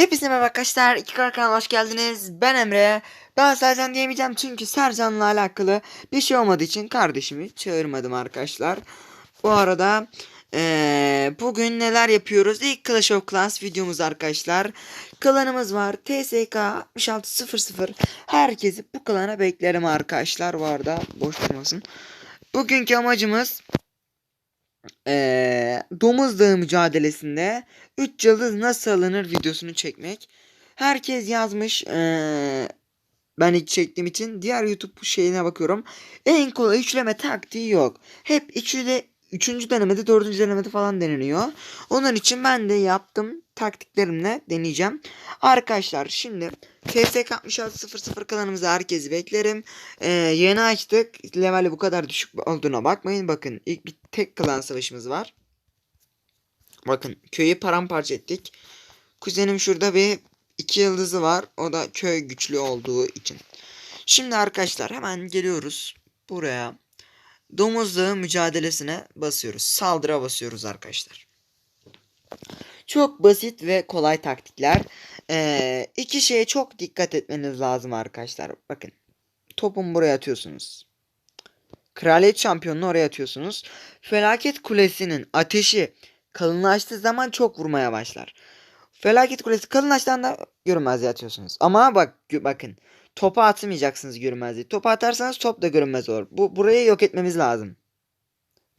Hepinize merhaba arkadaşlar. İki Kar kanalına hoş geldiniz. Ben Emre. Ben Sercan diyemeyeceğim çünkü Sercan'la alakalı bir şey olmadığı için kardeşimi çağırmadım arkadaşlar. Bu arada eee, bugün neler yapıyoruz? İlk Clash of Clans videomuz arkadaşlar. Klanımız var. TSK 6600. Herkesi bu klana beklerim arkadaşlar. Bu arada boş durmasın. Bugünkü amacımız eee Domuz Dağı mücadelesinde 3 yıldız nasıl alınır videosunu çekmek. Herkes yazmış. eee, ben ilk çektiğim için diğer YouTube şeyine bakıyorum. En kolay üçleme taktiği yok. Hep üçüyle üçüncü denemede, dördüncü denemede falan deneniyor. Onun için ben de yaptım taktiklerimle deneyeceğim. Arkadaşlar şimdi TSK 6600 kanalımıza herkesi beklerim. Ee, yeni açtık. Leveli bu kadar düşük olduğuna bakmayın. Bakın ilk bir tek klan savaşımız var. Bakın köyü paramparça ettik. Kuzenim şurada bir iki yıldızı var. O da köy güçlü olduğu için. Şimdi arkadaşlar hemen geliyoruz buraya. Domuz Dağı mücadelesine basıyoruz. Saldıra basıyoruz arkadaşlar. Çok basit ve kolay taktikler. Ee, iki şeye çok dikkat etmeniz lazım arkadaşlar. Bakın. Topun buraya atıyorsunuz. Kraliyet şampiyonunu oraya atıyorsunuz. Felaket kulesinin ateşi kalınlaştığı zaman çok vurmaya başlar. Felaket kulesi kalınlaştığında görünmezliğe atıyorsunuz. Ama bak bakın. Topa atmayacaksınız görünmezliği. Topa atarsanız top da görünmez olur. Bu burayı yok etmemiz lazım.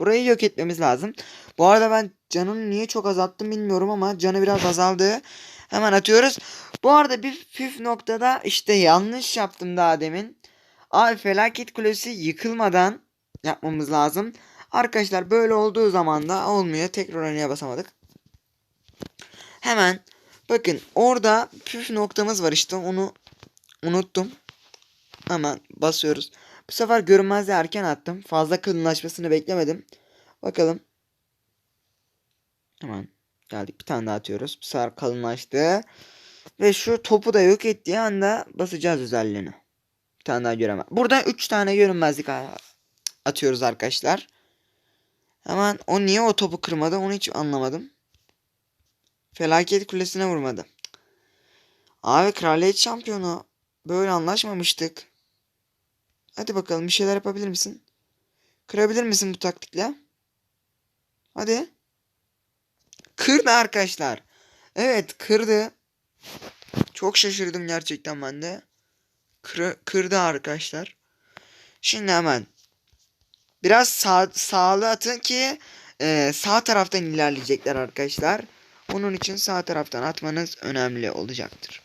Burayı yok etmemiz lazım. Bu arada ben canını niye çok azalttım bilmiyorum ama canı biraz azaldı. Hemen atıyoruz. Bu arada bir püf noktada işte yanlış yaptım daha demin. Abi felaket kulesi yıkılmadan yapmamız lazım. Arkadaşlar böyle olduğu zaman da olmuyor. Tekrar oynaya basamadık. Hemen bakın orada püf noktamız var işte onu unuttum. Hemen basıyoruz. Bu sefer görünmezliği erken attım. Fazla kalınlaşmasını beklemedim. Bakalım. Hemen geldik bir tane daha atıyoruz. Bu sefer kalınlaştı. Ve şu topu da yok ettiği anda basacağız özelliğini. Bir tane daha göremem. Burada 3 tane görünmezlik atıyoruz arkadaşlar. Hemen o niye o topu kırmadı onu hiç anlamadım. Felaket kulesine vurmadı. Abi kraliyet şampiyonu. Böyle anlaşmamıştık. Hadi bakalım bir şeyler yapabilir misin? Kırabilir misin bu taktikle? Hadi. Kırdı arkadaşlar. Evet kırdı. Çok şaşırdım gerçekten ben de. Kır, kırdı arkadaşlar. Şimdi hemen. Biraz sağ, sağlı atın ki e, sağ taraftan ilerleyecekler arkadaşlar. Onun için sağ taraftan atmanız önemli olacaktır.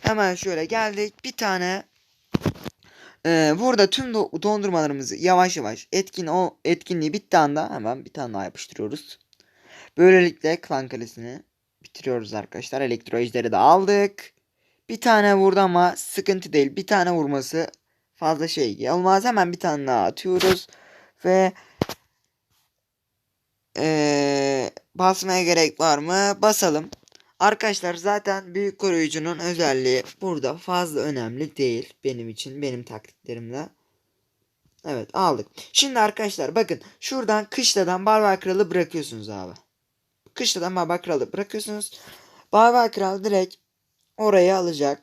Hemen şöyle geldik. Bir tane e, burada tüm do- dondurmalarımızı yavaş yavaş etkin o etkinliği bitti anda hemen bir tane daha yapıştırıyoruz. Böylelikle klan kalesini bitiriyoruz arkadaşlar. Elektro ejderi de aldık. Bir tane vurdu ama sıkıntı değil. Bir tane vurması fazla şey olmaz. Hemen bir tane daha atıyoruz. Ve ee, basmaya gerek var mı? Basalım. Arkadaşlar zaten büyük koruyucunun özelliği burada fazla önemli değil benim için benim taktiklerimle. Evet aldık. Şimdi arkadaşlar bakın şuradan kışladan barbar kralı bırakıyorsunuz abi. Kışladan barbar kralı bırakıyorsunuz. Barbar kral direkt oraya alacak.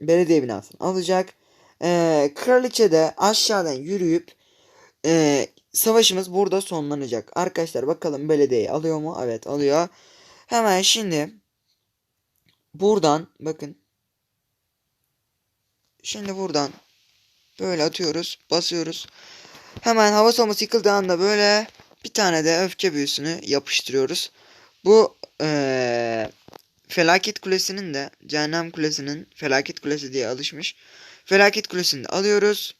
Belediye binasını alacak. Ee, kraliçe de aşağıdan yürüyüp ee, savaşımız burada sonlanacak. Arkadaşlar bakalım belediyeyi alıyor mu? Evet alıyor. Hemen şimdi buradan bakın. Şimdi buradan böyle atıyoruz. Basıyoruz. Hemen hava savunması yıkıldığı anda böyle bir tane de öfke büyüsünü yapıştırıyoruz. Bu ee, felaket kulesinin de cehennem kulesinin felaket kulesi diye alışmış. Felaket kulesini de alıyoruz.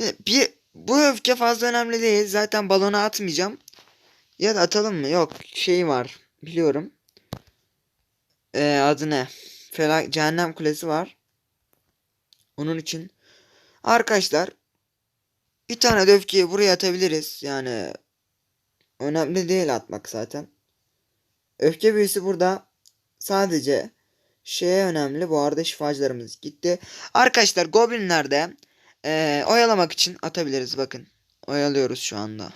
E, Bir bu öfke fazla önemli değil. Zaten balona atmayacağım. Ya da atalım mı? Yok. Şey var. Biliyorum. Ee, adı ne? Felak Cehennem Kulesi var. Onun için arkadaşlar bir tane de buraya atabiliriz. Yani önemli değil atmak zaten. Öfke büyüsü burada sadece şeye önemli. Bu arada şifacılarımız gitti. Arkadaşlar goblinlerde ee, oyalamak için atabiliriz bakın. Oyalıyoruz şu anda.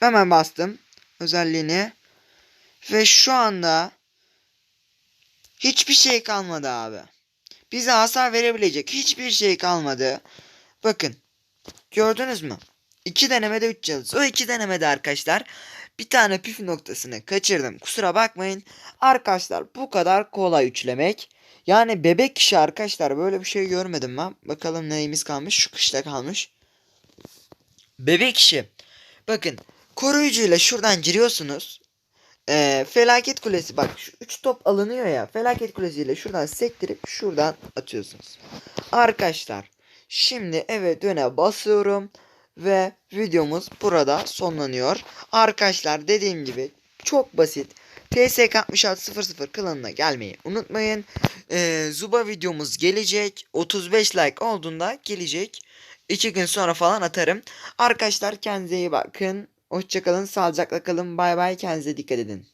Hemen bastım özelliğini. Ve şu anda hiçbir şey kalmadı abi. Bize hasar verebilecek hiçbir şey kalmadı. Bakın. Gördünüz mü? İki denemede 3 yıldız. O iki denemede arkadaşlar bir tane püf noktasını kaçırdım. Kusura bakmayın. Arkadaşlar bu kadar kolay üçlemek. Yani bebek kişi arkadaşlar böyle bir şey görmedim ben. Bakalım neyimiz kalmış. Şu kışta kalmış. Bebek kişi. Bakın koruyucuyla şuradan giriyorsunuz. Ee, felaket kulesi bak şu 3 top alınıyor ya. Felaket kulesiyle şuradan sektirip şuradan atıyorsunuz. Arkadaşlar şimdi eve döne basıyorum. Ve videomuz burada sonlanıyor. Arkadaşlar dediğim gibi çok basit. TSK 6600 klanına gelmeyi unutmayın. Ee, Zuba videomuz gelecek. 35 like olduğunda gelecek. 2 gün sonra falan atarım. Arkadaşlar kendinize iyi bakın. Hoşçakalın. Sağlıcakla kalın. Bay bay. Kendinize dikkat edin.